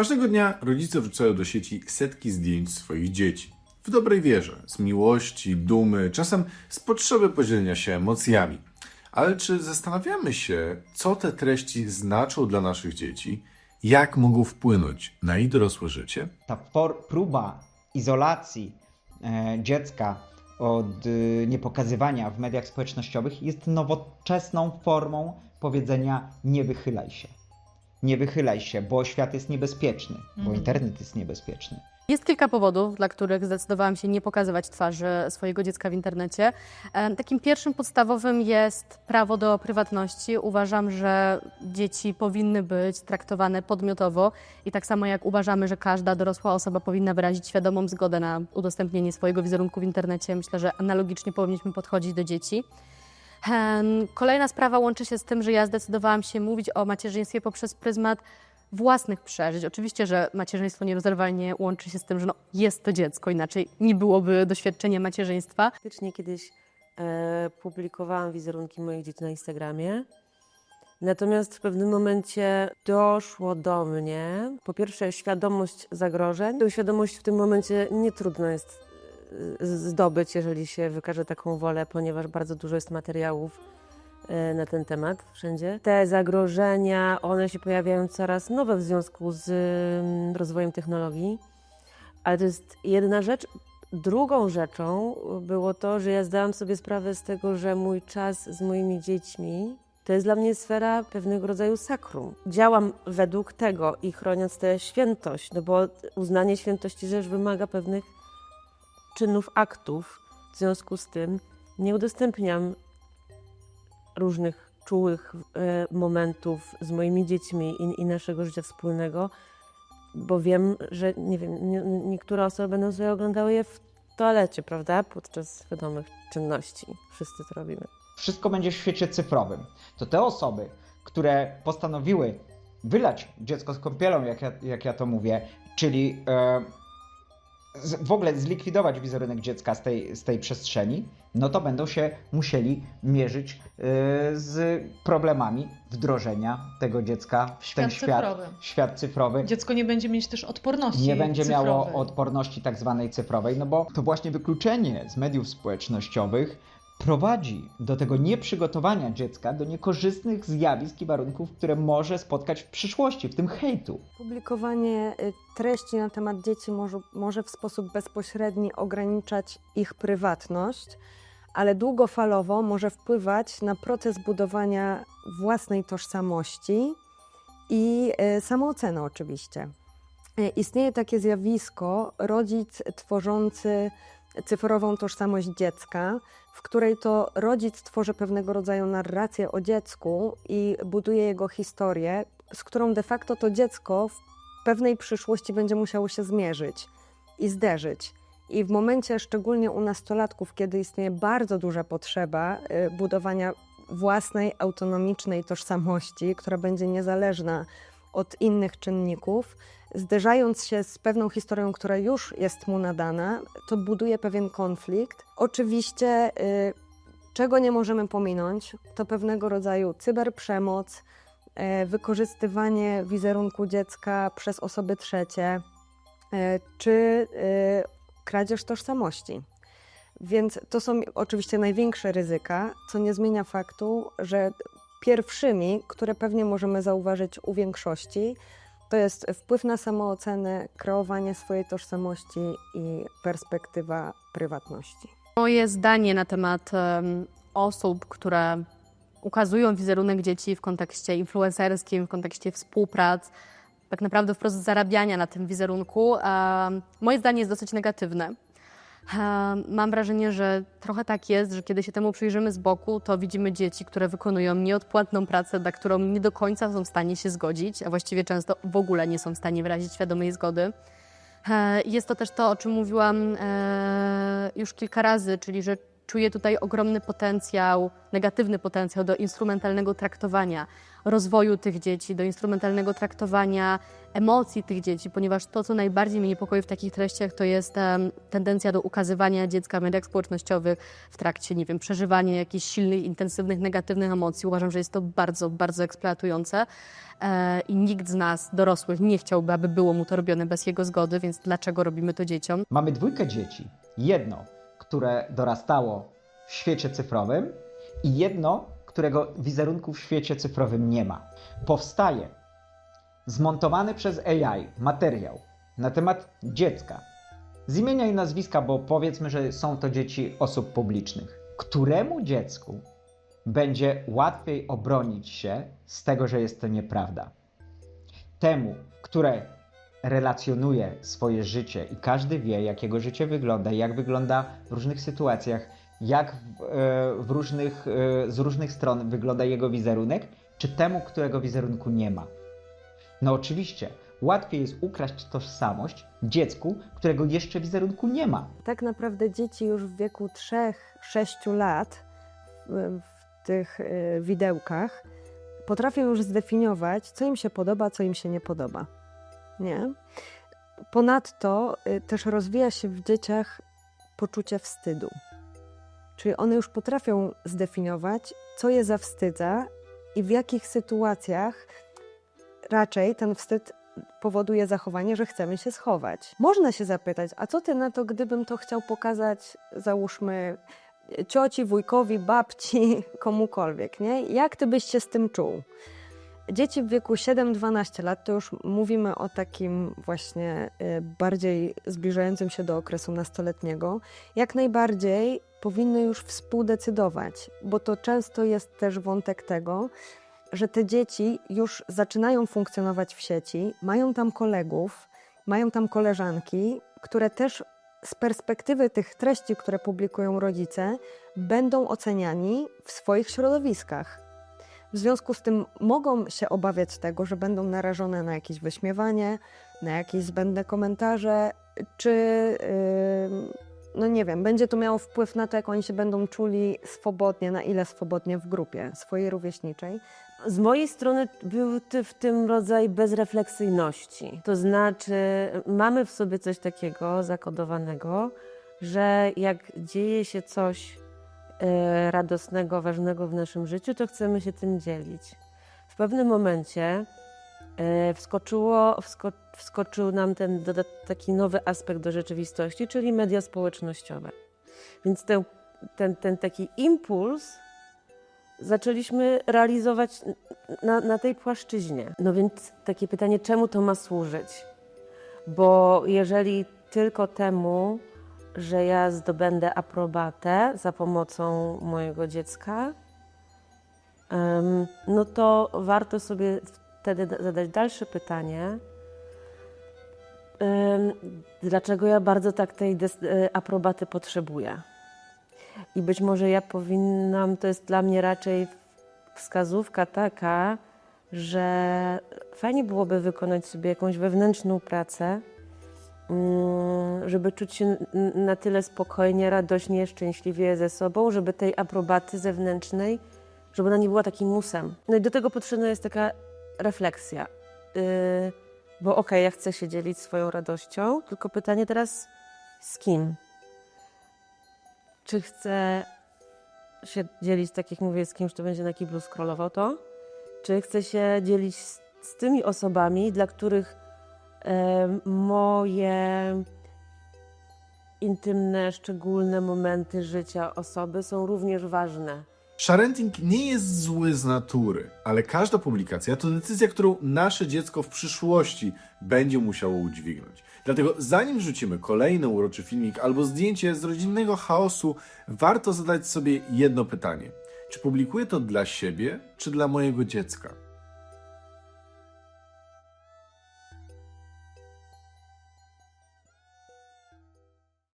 Każdego dnia rodzice wrzucają do sieci setki zdjęć swoich dzieci. W dobrej wierze, z miłości, dumy, czasem z potrzeby podzielenia się emocjami. Ale czy zastanawiamy się, co te treści znaczą dla naszych dzieci? Jak mogą wpłynąć na ich dorosłe życie? ta próba izolacji e, dziecka od y, niepokazywania w mediach społecznościowych jest nowoczesną formą powiedzenia nie wychylaj się. Nie wychylaj się, bo świat jest niebezpieczny, bo internet jest niebezpieczny. Jest kilka powodów, dla których zdecydowałam się nie pokazywać twarzy swojego dziecka w internecie. Takim pierwszym podstawowym jest prawo do prywatności. Uważam, że dzieci powinny być traktowane podmiotowo i tak samo jak uważamy, że każda dorosła osoba powinna wyrazić świadomą zgodę na udostępnienie swojego wizerunku w internecie, myślę, że analogicznie powinniśmy podchodzić do dzieci. Kolejna sprawa łączy się z tym, że ja zdecydowałam się mówić o macierzyństwie poprzez pryzmat własnych przeżyć. Oczywiście, że macierzyństwo nierozerwalnie łączy się z tym, że no, jest to dziecko, inaczej nie byłoby doświadczenia macierzyństwa. Faktycznie kiedyś e, publikowałam wizerunki moich dzieci na Instagramie. Natomiast w pewnym momencie doszło do mnie, po pierwsze, świadomość zagrożeń. Tę świadomość w tym momencie nie trudno jest zdobyć, jeżeli się wykaże taką wolę, ponieważ bardzo dużo jest materiałów e, na ten temat wszędzie. Te zagrożenia, one się pojawiają coraz nowe w związku z mm, rozwojem technologii. Ale to jest jedna rzecz. Drugą rzeczą było to, że ja zdałam sobie sprawę z tego, że mój czas z moimi dziećmi to jest dla mnie sfera pewnego rodzaju sakrum. Działam według tego i chroniąc tę świętość, no bo uznanie świętości rzecz wymaga pewnych czynów, aktów. W związku z tym nie udostępniam różnych czułych e, momentów z moimi dziećmi i, i naszego życia wspólnego, bo wiem, że nie wiem, nie, niektóre osoby będą sobie oglądały je w toalecie, prawda? Podczas wiadomych czynności. Wszyscy to robimy. Wszystko będzie w świecie cyfrowym. To te osoby, które postanowiły wylać dziecko z kąpielą, jak ja, jak ja to mówię, czyli e, w ogóle zlikwidować wizerunek dziecka z tej, z tej przestrzeni, no to będą się musieli mierzyć e, z problemami wdrożenia tego dziecka w Świat ten świat, cyfrowy. świat cyfrowy. Dziecko nie będzie mieć też odporności nie będzie miało cyfrowej. odporności tak zwanej cyfrowej, no bo to właśnie wykluczenie z mediów społecznościowych prowadzi do tego nieprzygotowania dziecka do niekorzystnych zjawisk i warunków, które może spotkać w przyszłości, w tym hejtu. Publikowanie y, treści na temat dzieci może, może w sposób bezpośredni ograniczać ich prywatność, ale długofalowo może wpływać na proces budowania własnej tożsamości i y, samooceny oczywiście. Y, Istnieje takie zjawisko rodzic tworzący cyfrową tożsamość dziecka, w której to rodzic tworzy pewnego rodzaju narrację o dziecku i buduje jego historię, z którą de facto to dziecko w pewnej przyszłości będzie musiało się zmierzyć i zderzyć. I w momencie, szczególnie u nastolatków, kiedy istnieje bardzo duża potrzeba y, budowania własnej, autonomicznej tożsamości, która będzie niezależna od innych czynników, zderzając się z pewną historią, która już jest mu nadana, to buduje pewien konflikt. Oczywiście, y, czego nie możemy pominąć, to pewnego rodzaju cyberprzemoc, e, wykorzystywanie wizerunku dziecka przez osoby trzecie, e, czy kradzież tożsamości. Więc to są oczywiście największe ryzyka, co nie zmienia faktu, że pierwszymi, które pewnie możemy zauważyć u większości, to jest wpływ na samoocenę, kreowanie swojej tożsamości i perspektywa prywatności. Moje zdanie na temat em, osób, które ukazują wizerunek dzieci w kontekście influencerskim, w kontekście współprac, tak naprawdę wprost zarabiania na tym wizerunku, moje zdanie jest dosyć negatywne. Mam wrażenie, że trochę tak jest, że kiedy się temu przyjrzymy z boku, to widzimy dzieci, które wykonują nieodpłatną pracę, na którą nie do końca są w stanie się zgodzić, a właściwie często w ogóle nie są w stanie wyrazić świadomej zgody. E, Jest to też to, o czym mówiłam e, już kilka razy, czyli że Czuję tutaj ogromny potencjał, negatywny potencjał do instrumentalnego traktowania rozwoju tych dzieci, do instrumentalnego traktowania emocji tych dzieci, ponieważ to, co najbardziej mnie niepokoi w takich treściach, to jest em, tendencja do ukazywania dziecka w mediach społecznościowych w trakcie, nie wiem, przeżywania jakichś silnych, intensywnych, negatywnych emocji. Uważam, że jest to bardzo, bardzo eksploatujące e, i nikt z nas, dorosłych, nie chciałby, aby było mu to robione bez jego zgody, więc dlaczego robimy to dzieciom? Mamy dwójkę dzieci. Jedno, które dorastało w świecie cyfrowym i jedno, którego wizerunku w świecie cyfrowym nie ma. Powstaje zmontowany przez AI materiał na temat dziecka z imienia i nazwiska, bo powiedzmy, że są to dzieci osób publicznych. Któremu dziecku będzie łatwiej obronić się z tego, że jest to nieprawda? Temu, które relacjonuje swoje życie i każdy wie, jak jego życie wygląda, jak wygląda w różnych sytuacjach, jak w, e, w różnych, e, z różnych stron wygląda jego wizerunek, czy temu, którego wizerunku nie ma. No oczywiście, łatwiej jest ukraść tożsamość dziecku, którego jeszcze wizerunku nie ma. Tak naprawdę dzieci już w wieku 3-6 lat w, tych y, widełkach potrafią już zdefiniować, co im się podoba, co im się nie podoba. Nie? Ponadto y, też rozwija się w dzieciach poczucie wstydu. Czyli one już potrafią zdefiniować, co je zawstydza i w jakich sytuacjach raczej ten wstyd powoduje zachowanie, że chcemy się schować. Można się zapytać, a co ty na to, gdybym to chciał pokazać, załóżmy, cioci, wujkowi, babci, komukolwiek, nie? Jak ty byś się z tym czuł? Dzieci w wieku 7-12 lat, to już mówimy o takim właśnie y, bardziej zbliżającym się do okresu nastoletniego, jak najbardziej powinny już współdecydować, bo to często jest też wątek tego, że te dzieci już zaczynają funkcjonować w sieci, mają tam kolegów, mają tam koleżanki, które też z perspektywy tych treści, które publikują rodzice, będą oceniani w swoich środowiskach. W związku z tym mogą się obawiać tego, że będą narażone na jakieś wyśmiewanie, na jakieś zbędne komentarze, czy no nie wiem, będzie to miało wpływ na to, jak oni się będą czuli swobodnie, na ile swobodnie w grupie swojej rówieśniczej. Z mojej strony był w tym rodzaj bezrefleksyjności. To znaczy, mamy w sobie coś takiego zakodowanego, że jak dzieje się coś radosnego, ważnego w naszym życiu, to chcemy się tym dzielić. W pewnym momencie e, wskoczyło, wsko, wskoczył nam ten taki nowy aspekt do rzeczywistości, czyli media społecznościowe. Więc ten, ten, ten taki impuls zaczęliśmy realizować na, na tej płaszczyźnie. No więc takie pytanie, czemu to ma służyć? Bo jeżeli tylko temu, że ja zdobędę aprobatę za pomocą mojego dziecka, no to warto sobie wtedy da- zadać dalsze pytanie, dlaczego ja bardzo tak tej e, aprobaty potrzebuję. I być może ja powinnam, to jest dla mnie raczej wskazówka taka, że fajnie byłoby wykonać sobie jakąś wewnętrzną pracę, żeby czuć się na tyle spokojnie, radośnie, szczęśliwie ze sobą, żeby tej aprobaty zewnętrznej, żeby ona nie była takim musem. No i do tego potrzebna jest taka refleksja. Yy, bo okej, ja chcę się dzielić swoją radością, tylko pytanie teraz z kim? Czy chcę się dzielić, tak jak mówię, z kimś, kto będzie na kiblu scrollował to? Czy chcę się dzielić z, z tymi osobami, dla których moje intymne, szczególne momenty życia osoby są również ważne? Sharenting nie jest zły z natury, ale każda publikacja to decyzja, którą nasze dziecko w przyszłości będzie musiało udźwignąć. Dlatego zanim wrzucimy kolejny uroczy filmik albo zdjęcie z rodzinnego chaosu, warto zadać sobie jedno pytanie. Czy publikuję to dla siebie, czy dla mojego dziecka?